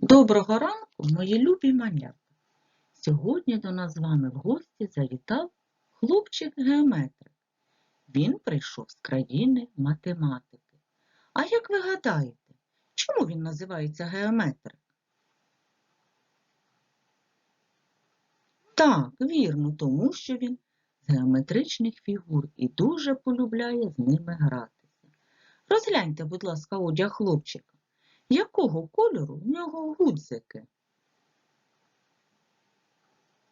Доброго ранку, мої любі малята! Сьогодні до нас з вами в гості завітав хлопчик-геометрик. Він прийшов з країни математики. А як ви гадаєте, чому він називається геометрик? Так, вірно, тому що він з геометричних фігур і дуже полюбляє з ними гратися. Розгляньте, будь ласка, одяг хлопчика. Якого кольору в нього гудзики?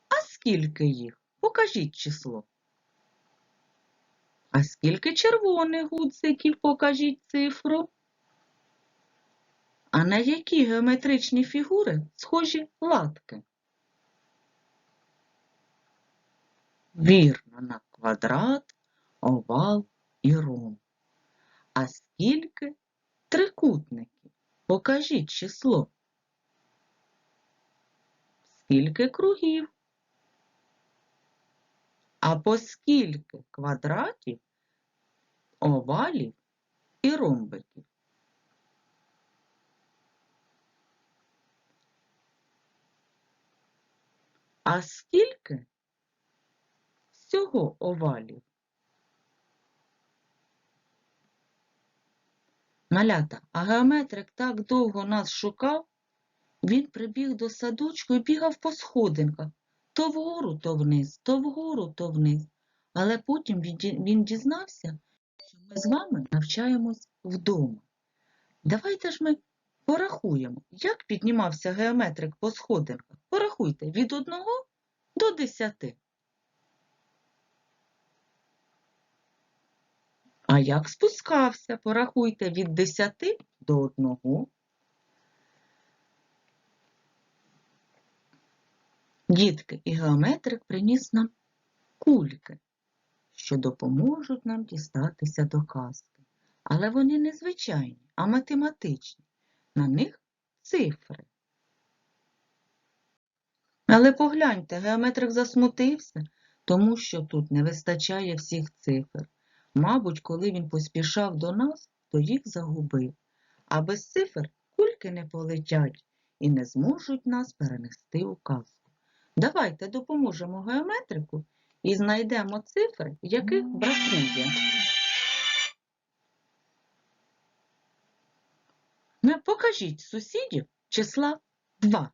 А скільки їх? Покажіть число. А скільки червоних гудзиків? Покажіть цифру. А на які геометричні фігури схожі латки? Вірно, на квадрат, овал і ромб. А скільки трикутників? Покажіть число. Скільки кругів? А по скільки квадратів, овалів і ромбиків? А скільки всього овалів? Малята, а геометрик так довго нас шукав, він прибіг до садочку і бігав по сходинках. То вгору, то вниз, то вгору, то вниз. Але потім він дізнався, що ми з вами навчаємось вдома. Давайте ж ми порахуємо, як піднімався геометрик по сходинках. Порахуйте від 1 до 10. А як спускався, порахуйте від 10 до 1. Дітки і геометрик приніс нам кульки, що допоможуть нам дістатися до казки. Але вони не звичайні, а математичні. На них цифри. Але погляньте, геометрик засмутився, тому що тут не вистачає всіх цифр. Мабуть, коли він поспішав до нас, то їх загубив. А без цифр кульки не полетять і не зможуть нас перенести у казку. Давайте допоможемо геометрику і знайдемо цифри, яких бракує. Ну, Покажіть сусідів числа 2.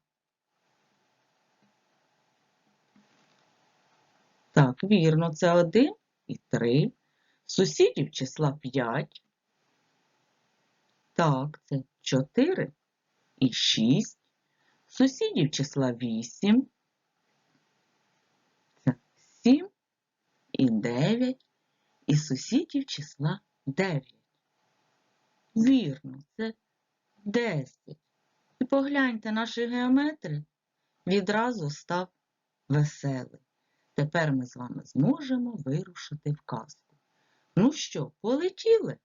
Так, вірно, це 1 і 3. Сусідів числа 5. Так, це 4 і 6. Сусідів числа 8. Це 7 і 9. І сусідів числа 9. Вірно, це 10. І погляньте, наш геометрик відразу став веселий. Тепер ми з вами зможемо вирушити в казку. Ну що, полетіли?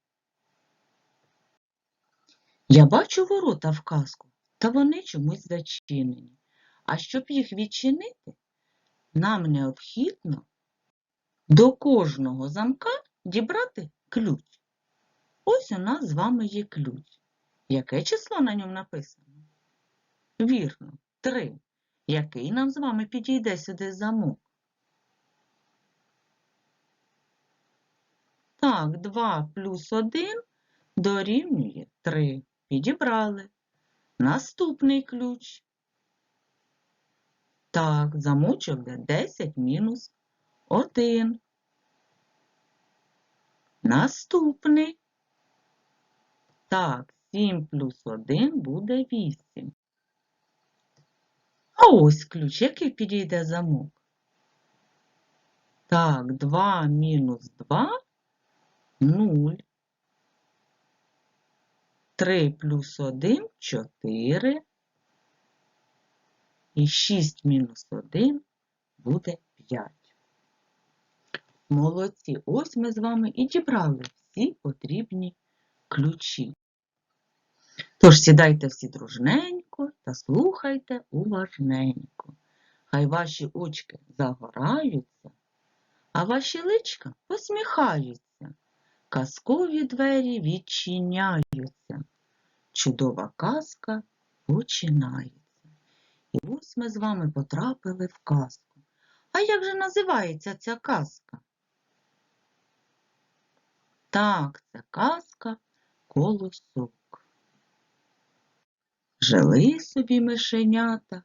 Я бачу ворота в казку, та вони чомусь зачинені. А щоб їх відчинити, нам необхідно до кожного замка дібрати ключ. Ось у нас з вами є ключ. Яке число на ньому написано? Вірно, 3. Який нам з вами підійде сюди замок? Так, 2 плюс 1 дорівнює 3. Підібрали. Наступний ключ. Так, замочок де 10 мінус 1. Наступний. Так, 7 плюс 1 буде 8. А ось ключ, який підійде замок. Так, 2 мінус 2 0. 3 плюс 1 – 4. І 6 мінус 1 буде 5. Молодці, ось ми з вами і дібрали всі потрібні ключі. Тож сідайте всі дружненько та слухайте уважненько. Хай ваші очки загораються, а ваші личка посміхаються. Казкові двері відчиняються. Чудова казка починається. І ось ми з вами потрапили в казку. А як же називається ця казка? Так, це казка колосок. Жили собі мишенята,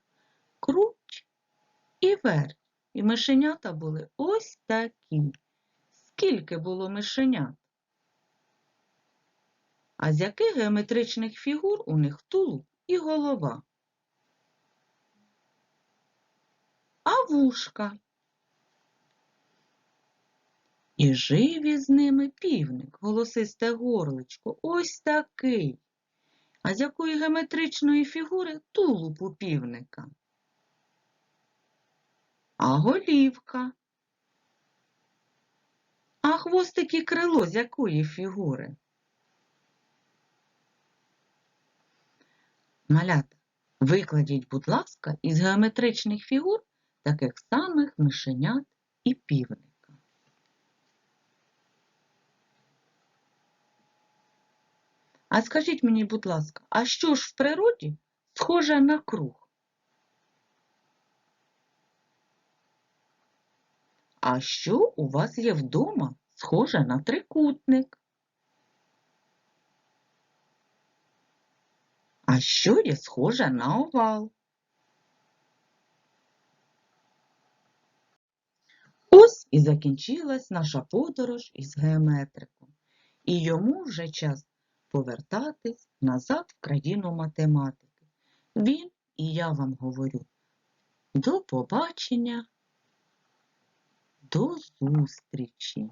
круть і верть. І мишенята були ось такі. Скільки було мишенят? А з яких геометричних фігур у них тулуб і голова? А вушка? І жив із ними півник, голосисте горличко, ось такий. А з якої геометричної фігури тулуб у півника? А голівка? А хвостик і крило з якої фігури? Малята, викладіть, будь ласка, із геометричних фігур таких самих мишенят і півника. А скажіть мені, будь ласка, а що ж в природі схоже на круг? А що у вас є вдома схоже на трикутник? А що є схоже на овал? Ось і закінчилась наша подорож із геометриком, і йому вже час повертатись назад в країну математики. Він і я вам говорю до побачення, до зустрічі!